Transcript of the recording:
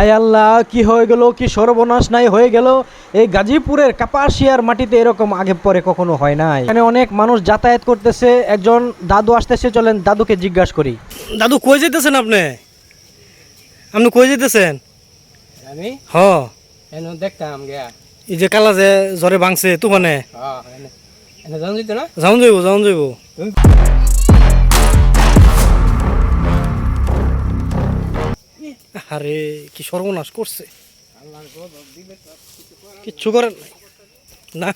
আয় আল্লাহ কি হয়ে গেল কি সর্বনাশ নাই হয়ে গেল? এই গাজীপুরের কাপাসিয়ার মাটিতে এরকম আগে পরে কখনো হয় নাই। এখানে অনেক মানুষ যাতায়াত করতেছে একজন দাদু আসতেছে চলেন দাদুকে জিজ্ঞাসা করি। দাদু কই যেতেছেন আপনি? আপনি কই যেতেছেন আমি? হ। এনে দেখতাম গিয়া। এই যে কালা যে জ্বরে ভাঙছে তুফানে হ্যাঁ এনে এনে জানো দিত না? যাওন যাইব যাওন যাইব। আরে কি সর্বনাশ করছে? কিচ্ছু করেন নাই। না।